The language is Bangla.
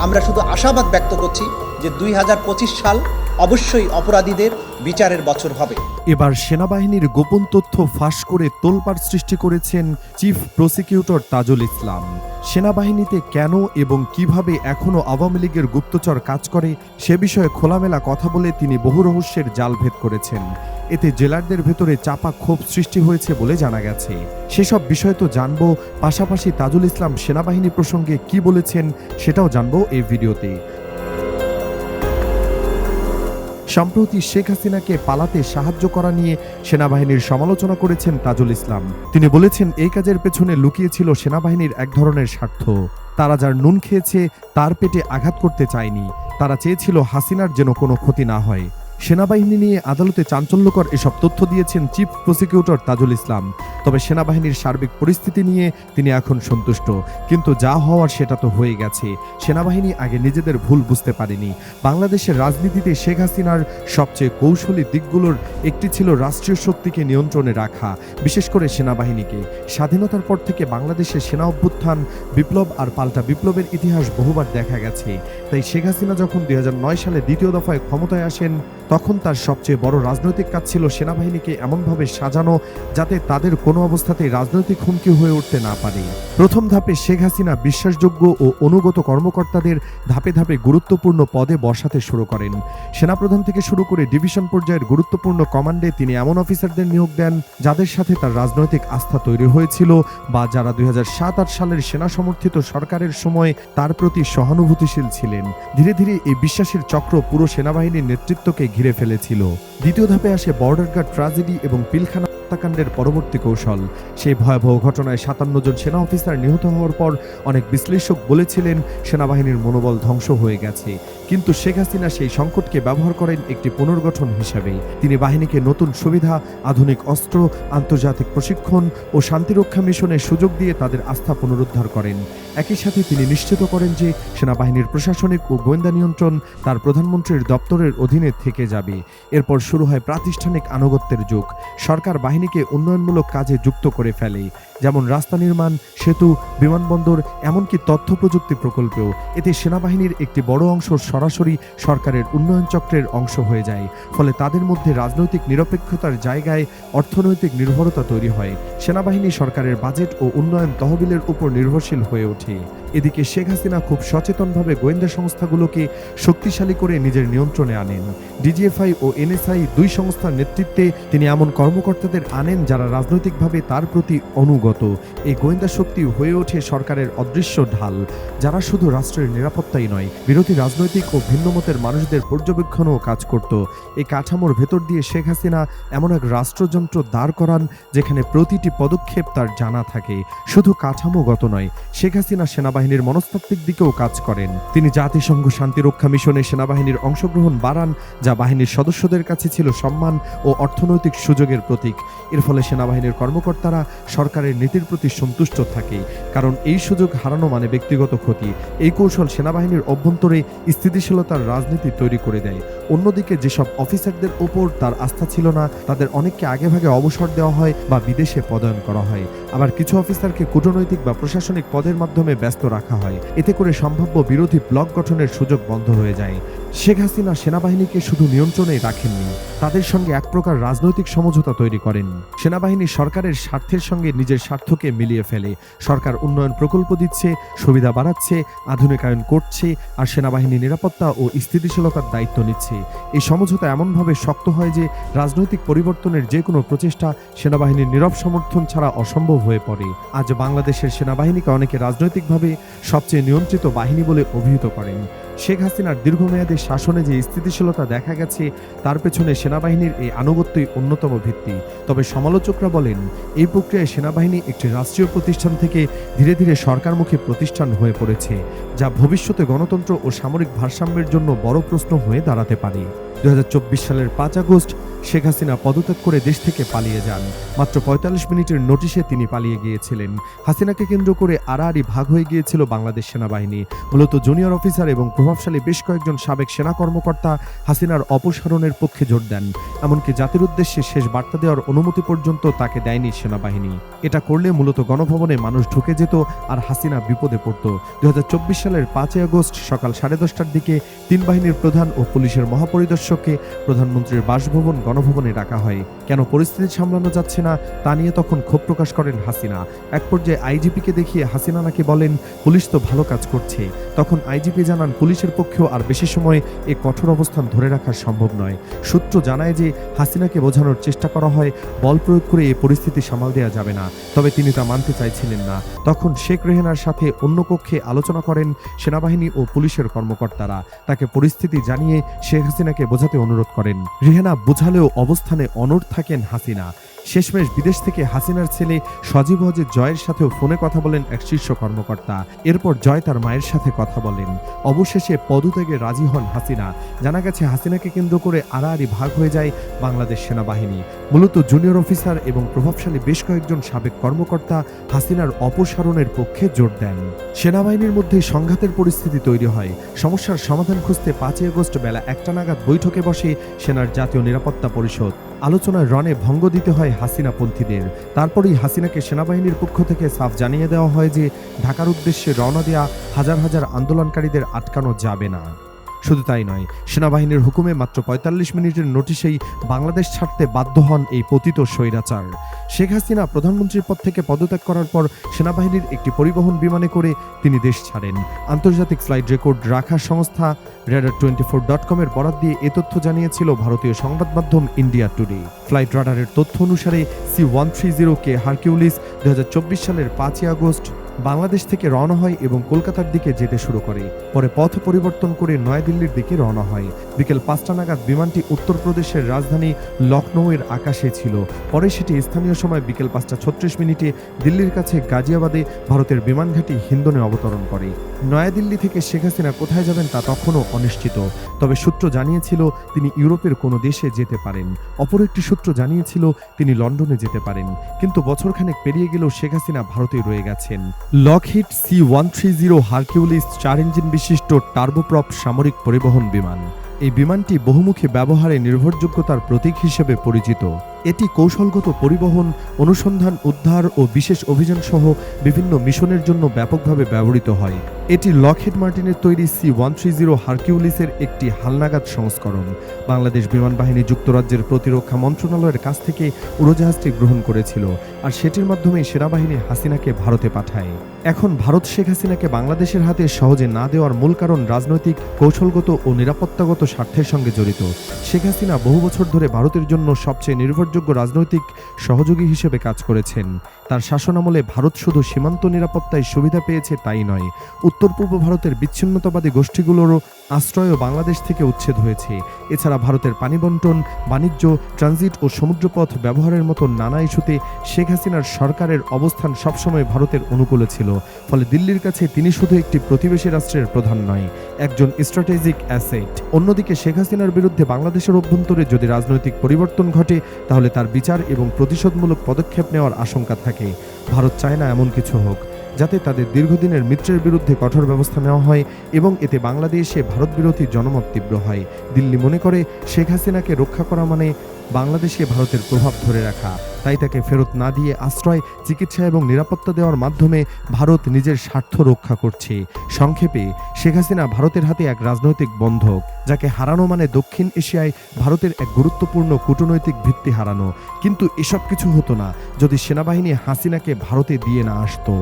আমরা শুধু আশাবাদ ব্যক্ত করছি যে দুই হাজার পঁচিশ সাল অবশ্যই অপরাধীদের বিচারের বছর হবে। এবার সেনাবাহিনীর গোপন তথ্য ফাঁস করে তোলপাড় সৃষ্টি করেছেন চিফ প্রসিকিউটর তাজুল ইসলাম। সেনাবাহিনীতে কেন এবং কীভাবে এখনও আওয়ামী লীগের গুপ্তচর কাজ করে সে বিষয়ে খোলামেলা কথা বলে তিনি বহু রহস্যের জাল ভেদ করেছেন। এতে জেলারদের ভেতরে চাপা ক্ষোভ সৃষ্টি হয়েছে বলে জানা গেছে। সেসব বিষয় তো জানব, পাশাপাশি তাজুল ইসলাম সেনাবাহিনী প্রসঙ্গে কি বলেছেন সেটাও জানব এই ভিডিওতে। সম্প্রতি শেখ হাসিনাকে পালাতে সাহায্য করা নিয়ে সেনাবাহিনীর সমালোচনা করেছেন তাজুল ইসলাম। তিনি বলেছেন, এই কাজের পেছনে লুকিয়েছিল সেনাবাহিনীর এক ধরনের স্বার্থ। তারা যার নুন খেয়েছে, তার পেটে আঘাত করতে চায়নি। তারা চেয়েছিল হাসিনার যেন কোনো ক্ষতি না হয়। সেনাবাহিনী নিয়ে আদালতে চাঞ্চল্যকর এসব তথ্য দিয়েছেন চিফ প্রসিকিউটর তাজুল ইসলাম। তবে সেনাবাহিনীর সার্বিক পরিস্থিতি নিয়ে তিনি এখন সন্তুষ্ট। কিন্তু যা হওয়ার সেটা তো হয়ে গেছে। সেনাবাহিনী আগে নিজেদের ভুল বুঝতে পারেনি। বাংলাদেশের রাজনীতিতে শেখ হাসিনার সবচেয়ে কৌশলী দিকগুলোর একটি ছিল রাষ্ট্রীয় শক্তিকে নিয়ন্ত্রণে রাখা, বিশেষ করে সেনাবাহিনীকে। স্বাধীনতার পর থেকে বাংলাদেশের সেনা অভ্যুত্থান, বিপ্লব আর পাল্টা বিপ্লবের ইতিহাস বহুবার দেখা গেছে। তাই শেখ হাসিনা যখন দুই হাজার নয় সালে দ্বিতীয় দফায় ক্ষমতায় আসেন তখন তার সবচেয়ে বড় রাজনৈতিক কাজ ছিল সেনাবাহিনীকে এমনভাবে সাজানো যাতে তাদের কোনো অবস্থাতেই রাজনৈতিক হুমকি হয়ে উঠতে না পারে। প্রথম ধাপে শেখ হাসিনা বিশ্বাসযোগ্য ও অনুগত কর্মকর্তাদের ধাপে ধাপে গুরুত্বপূর্ণ পদে বসাতে শুরু করেন। সেনাপ্রধান থেকে শুরু করে ডিভিশন পর্যায়ের গুরুত্বপূর্ণ কমান্ডে তিনি এমন অফিসারদের নিয়োগ দেন যাদের সাথে তার রাজনৈতিক আস্থা তৈরি হয়েছিল বা যারা দুই সাত আট সালের সেনা সমর্থিত সরকারের সময় তার প্রতি সহানুভূতিশীল ছিলেন। ধীরে ধীরে এই বিশ্বাসের চক্র পুরো সেনাবাহিনীর নেতৃত্বকে ঘিরে ফেলেছিল। দ্বিতীয় ধাপে আসে বর্ডার গার্ড ট্রাজেডি এবং পিলখানা হত্যাকাণ্ডের পরবর্তী কৌশল। সেই ভয়াবহ ঘটনায় সাতান্ন জন সেনা অফিসার নিহত হওয়ার পর অনেক বিশ্লেষক বলেছিলেন, সেনাবাহিনীর মনোবল ধ্বংস হয়ে গেছে। কিন্তু শেখ হাসিনা সেই সংকটকে ব্যবহার করেন একটি পুনর্গঠন হিসেবে তিনি বাহিনীকে নতুন সুবিধা, আধুনিক অস্ত্র, আন্তর্জাতিক প্রশিক্ষণ ও শান্তিরক্ষা মিশনের সুযোগ দিয়ে তাদের আস্থা পুনরুদ্ধার করেন। একই সাথে তিনি নিশ্চিত করেন যে সেনাবাহিনীর প্রশাসনিক ও গোয়েন্দা নিয়ন্ত্রণ তার প্রধানমন্ত্রীর দপ্তরের অধীনে থেকে যাবে। এরপর শুরু হয় প্রাতিষ্ঠানিক আনুগত্যের যুগ। সরকার বাহিনীকে উন্নয়নমূলক কাজে যুক্ত করে ফেলে। যেমন রাস্তা নির্মাণ, সেতু, বিমানবন্দর, এমনকি তথ্য প্রযুক্তি প্রকল্পেও। এতে সেনাবাহিনীর একটি বড় অংশ সরাসরি সরকারের উন্নয়ন চক্রের অংশ হয়ে যায়। ফলে তাদের মধ্যে রাজনৈতিক নিরপেক্ষতার জায়গায় অর্থনৈতিক নির্ভরতা তৈরি হয়। সেনাবাহিনী সরকারের বাজেট ও উন্নয়ন তহবিলের উপর নির্ভরশীল হয়ে ওঠে। এদিকে শেখ হাসিনা খুব সচেতনভাবে গোয়েন্দা সংস্থাগুলোকে শক্তিশালী করে নিজের নিয়ন্ত্রণে আনেন। ডিজিএফআই ও এনএসআই দুই সংস্থার নেতৃত্বে তিনি এমন কর্মকর্তাদের আনেন যারা রাজনৈতিকভাবে তার প্রতি অনুগত। এই গোয়েন্দা শক্তি হয়ে ওঠে সরকারের অদৃশ্য ঢাল, যারা শুধু রাষ্ট্রের নিরাপত্তাই নয়, বিরোধী রাজনৈতিক ও ভিন্নমতের মানুষদের পর্যবেক্ষণও কাজ করত। এই কাঠামোর ভেতর দিয়ে শেখ হাসিনা এমন এক রাষ্ট্রযন্ত্র দাঁড় করান, যেখানে প্রতিটি পদক্ষেপ তার জানা থাকে। শুধু কাঠামোগত নয়, শেখ হাসিনা সেনাবাহিনীর মনস্তাত্ত্বিক দিকেও কাজ করেন। তিনি জাতিসংঘ শান্তিরক্ষা মিশনে সেনাবাহিনীর অংশগ্রহণ বাড়ান, যা বাহিনীর সদস্যদের কাছে ছিল সম্মান ও অর্থনৈতিক সুযোগের প্রতীক। এর ফলে সেনাবাহিনীর কর্মকর্তারা সরকারের নীতির প্রতি সন্তুষ্ট থাকে, কারণ এই সুযোগ হারানো মানে ব্যক্তিগত ক্ষতি। এই কৌশল সেনাবাহিনীর অভ্যন্তরে স্থিতিশীলতার রাজনীতি তৈরি করে দেয়। অন্যদিকে যেসব অফিসারদের ওপর তার আস্থা ছিল না, তাদের অনেককে আগেভাগে অবসর দেওয়া হয় বা বিদেশে পদায়ন করা হয়। আবার কিছু অফিসারকে কূটনৈতিক বা প্রশাসনিক পদের মাধ্যমে ব্যস্ত রাখা হয়। এতে করে সম্ভাব্য বিরোধী ব্লক গঠনের সুযোগ বন্ধ হয়ে যায়। শেখ হাসিনা সেনাবাহিনীকে শুধু নিয়ন্ত্রণেই রাখেননি, তাদের সঙ্গে এক প্রকার রাজনৈতিক সমঝোতা তৈরি করেন সেনাবাহিনী সরকারের স্বার্থের সঙ্গে নিজের স্বার্থকে মিলিয়ে ফেলে। সরকার উন্নয়ন প্রকল্প দিচ্ছে, সুবিধা বাড়াচ্ছে, আধুনিকায়ন করছে আর সেনাবাহিনী নিরাপত্তা ও স্থিতিশীলতার দায়িত্ব নিচ্ছে। এই সমঝোতা এমনভাবে শক্ত হয় যে, রাজনৈতিক পরিবর্তনের যে কোনো প্রচেষ্টা সেনাবাহিনীর নীরব সমর্থন ছাড়া অসম্ভব হয়ে পড়ে। আজ বাংলাদেশের সেনাবাহিনীকে অনেকে রাজনৈতিকভাবে সবচেয়ে নিয়ন্ত্রিত বাহিনী বলে অভিহিত করেন। শেখ হাসিনার দীর্ঘমেয়াদী শাসনে যে স্থিতিশীলতা দেখা গেছে, তার পেছনে সেনাবাহিনীর এই আনুগত্যই অন্যতম ভিত্তি। তবে সমালোচকরা বলেন, এই প্রক্রিয়ায় সেনাবাহিনী একটি রাষ্ট্রীয় প্রতিষ্ঠান থেকে ধীরে ধীরে সরকারমুখী প্রতিষ্ঠান হয়ে পড়েছে, যা ভবিষ্যতে গণতন্ত্র ও সামরিক ভারসাম্যের জন্য বড় প্রশ্ন হয়ে দাঁড়াতে পারে। দু হাজার চব্বিশ সালের পাঁচ আগস্ট শেখ হাসিনা পদত্যাগ করে দেশ থেকে পালিয়ে যান। মাত্র পঁয়তাল্লিশ মিনিটের নোটিশে তিনি পালিয়ে গিয়েছিলেন। হাসিনাকে কেন্দ্র করে আড়াআড়ি ভাগ হয়ে গিয়েছিল বাংলাদেশ সেনাবাহিনী। মূলত জুনিয়র অফিসার এবং প্রভাবশালী বেশ কয়েকজন সাবেক সেনা কর্মকর্তা হাসিনার অপসারণের পক্ষে জোর দেন। এমনকি জাতির উদ্দেশ্যে শেষ বার্তা দেওয়ার অনুমতি পর্যন্ত তাকে দেয়নি সেনাবাহিনী। এটা করলে মূলত গণভবনে মানুষ ঢুকে যেত আর হাসিনা বিপদে পড়ত। দু হাজার চব্বিশ সালের পাঁচই আগস্ট সকাল সাড়ে দশটার দিকে তিন বাহিনীর প্রধান ও পুলিশের মহাপরিদর্শককে প্রধানমন্ত্রীর বাসভবন গণভবনে ডাকা হয়। কেন পরিস্থিতি সামলানো যাচ্ছে না, তা নিয়ে তখন ক্ষোভ প্রকাশ করেন হাসিনা। এক পর্যায়ে আইজিপিকে দেখিয়ে হাসিনা নাকি বলেন, পুলিশ তো ভালো কাজ করছে। তখন আইজিপি জানান, পুলিশের পক্ষেও আর বেশি সময় এ কঠোর অবস্থান ধরে রাখা সম্ভব নয়। সূত্র জানায় যে হাসিনাকে বোঝানোর চেষ্টা করা হয়, বল প্রয়োগ করে এই পরিস্থিতি সামাল দেওয়া যাবে না। তবে তিনি তা মানতে চাইছিলেন না। তখন শেখ রেহেনার সাথে অন্য কক্ষে আলোচনা করেন সেনাবাহিনী ও পুলিশের কর্মকর্তারা। তাকে পরিস্থিতি জানিয়ে শেখ হাসিনাকে বোঝাতে অনুরোধ করেন। রেহেনা বোঝালেও অবস্থানে অনড় থাকেন হাসিনা। শেষমেশ বিদেশ থেকে হাসিনার ছেলে সজীব হজের জয়ের সাথেও ফোনে কথা বলেন এক শীর্ষ কর্মকর্তা। এরপর জয় তার মায়ের সাথে কথা বলেন। অবশেষে পদত্যাগে রাজি হন হাসিনা। জানা গেছে, হাসিনাকে কেন্দ্র করে আড়াআড়ি ভাগ হয়ে যায় বাংলাদেশ সেনাবাহিনী। মূলত জুনিয়র অফিসার এবং প্রভাবশালী বেশ কয়েকজন সাবেক কর্মকর্তা হাসিনার অপসারণের পক্ষে জোর দেন। সেনাবাহিনীর মধ্যে সংঘাতের পরিস্থিতি তৈরি হয়। সমস্যার সমাধান খুঁজতে পাঁচই আগস্ট বেলা একটা নাগাদ বৈঠকে বসে সেনার জাতীয় নিরাপত্তা পরিষদ। আলোচনায় রণে ভঙ্গ দিতে হয় হাসিনা পন্থীদের তারপরেই হাসিনাকে সেনাবাহিনীর পক্ষ থেকে সাফ জানিয়ে দেওয়া হয় যে, ঢাকার উদ্দেশ্যে রওনা দেয়া হাজার হাজার আন্দোলনকারীদের আটকানো যাবে না। শুধু তাই নয়, সেনাবাহিনীর হুকুমে মাত্র পঁয়তাল্লিশ মিনিটের নোটিশেই বাংলাদেশ ছাড়তে বাধ্য হন এই পতিত স্বৈরাচার। শেখ হাসিনা প্রধানমন্ত্রীর পদ থেকে পদত্যাগ করার পর সেনাবাহিনীর একটি পরিবহন বিমানে করে তিনি দেশ ছাড়েন। আন্তর্জাতিক ফ্লাইট রেকর্ড রাখা সংস্থা রেডার টোয়েন্টি ফোর ডট কমের বরাদ দিয়ে এ তথ্য জানিয়েছিল ভারতীয় সংবাদ মাধ্যম ইন্ডিয়া টুডে। ফ্লাইট রাডারের তথ্য অনুসারে সি ওয়ান থ্রি জিরো কে হারকিউলিস দু হাজার চব্বিশ সালের পাঁচই আগস্ট বাংলাদেশ থেকে রওনা হয় এবং কলকাতার দিকে যেতে শুরু করে। পরে পথ পরিবর্তন করে নয়াদিল্লির দিকে রওনা হয়। বিকেল পাঁচটা নাগাদ বিমানটি উত্তরপ্রদেশের রাজধানী লখনৌয়ের আকাশে ছিল। পরে সেটি স্থানীয় সময় বিকেল পাঁচটা ছত্রিশ মিনিটে দিল্লির কাছে গাজিয়াবাদে ভারতের বিমানঘাটি হিন্দনে অবতরণ করে। নয়াদিল্লি থেকে শেখ হাসিনা কোথায় যাবেন তা তখনও অনিশ্চিত। তবে সূত্র জানিয়েছিল, তিনি ইউরোপের কোনো দেশে যেতে পারেন। অপর একটি সূত্র জানিয়েছিল, তিনি লন্ডনে যেতে পারেন। কিন্তু বছরখানেক পেরিয়ে গেলেও শেখ হাসিনা ভারতে রয়ে গেছেন। Lockheed C one three zero Hercules চার ইঞ্জিন বিশিষ্ট টার্বোপ্রপ সামরিক পরিবহন বিমান। এই বিমানটি বহুমুখী ব্যবহারে নির্ভরযোগ্যতার প্রতীক হিসেবে পরিচিত। এটি কৌশলগত পরিবহন, অনুসন্ধান, উদ্ধার ও বিশেষ অভিযান সহ বিভিন্ন মিশনের জন্য ব্যাপকভাবে ব্যবহৃত হয়। এটি লকহেড মার্টিনের তৈরি সি ওয়ান থ্রি জিরো হারকিউলিসের একটি হালনাগাদ সংস্করণ। বাংলাদেশ বিমান বাহিনী যুক্তরাজ্যের প্রতিরক্ষা মন্ত্রণালয়ের কাছ থেকে উড়োজাহাজটি গ্রহণ করেছিল আর সেটির মাধ্যমে সেনাবাহিনী হাসিনাকে ভারতে পাঠায়। এখন ভারত শেখ হাসিনাকে বাংলাদেশের হাতে সহজে না দেওয়ার মূল কারণ রাজনৈতিক, কৌশলগত ও নিরাপত্তাগত স্বার্থের সঙ্গে জড়িত। শেখ হাসিনা বহু বছর ধরে ভারতের জন্য সবচেয়ে নির্ভরযোগ্য রাজনৈতিক সহযোগী হিসেবে কাজ করেছেন। তার শাসনামলে ভারত শুধু সীমান্ত নিরাপত্তায় সুবিধা পেয়েছে তাই নয় উত্তর পূর্ব ভারতের বিচ্ছিন্নতাবাদী গোষ্ঠীগুলোরও আশ্রয়ও বাংলাদেশ থেকে উচ্ছেদ হয়েছে। এছাড়া ভারতের পানি বন্টন, বাণিজ্য, ট্রানজিট ও সমুদ্রপথ ব্যবহারের মতো নানা ইস্যুতে শেখ হাসিনার সরকারের অবস্থান সবসময় ভারতের অনুকূলে ছিল। ফলে দিল্লির কাছে তিনি শুধু একটি প্রতিবেশী রাষ্ট্রের প্রধান নয়, একজন স্ট্র্যাটেজিক অ্যাসেট। অন্যদিকে শেখ হাসিনার বিরুদ্ধে বাংলাদেশের অভ্যন্তরে যদি রাজনৈতিক পরিবর্তন ঘটে, তাহলে তার বিচার এবং প্রতিশোধমূলক পদক্ষেপ নেওয়ার আশঙ্কা থাকে। ভারত চায় না এমন কিছু হোক। যাতে তাদের দীর্ঘদিনের মিত্রের বিরুদ্ধে কঠোর ব্যবস্থা নেওয়া হয় এবং এতে বাংলাদেশে ভারত বিরোধী জনমত তীব্র হয়। দিল্লি মনে করে শেখ হাসিনাকে রক্ষা করা মানে বাংলাদেশে ভারতের প্রভাব ধরে রাখা। তাই তাকে ফেরত না দিয়ে আশ্রয়, চিকিৎসা এবং নিরাপত্তা দেওয়ার মাধ্যমে ভারত নিজের স্বার্থ রক্ষা করছে। সংক্ষেপে, শেখ হাসিনা ভারতের হাতে এক রাজনৈতিক বন্ধক, যাকে হারানো মানে দক্ষিণ এশিয়ায় ভারতের এক গুরুত্বপূর্ণ কূটনৈতিক ভিত্তি হারানো। কিন্তু এসব কিছু হতো না, যদি সেনাবাহিনী হাসিনাকে ভারতে দিয়ে না আসতো।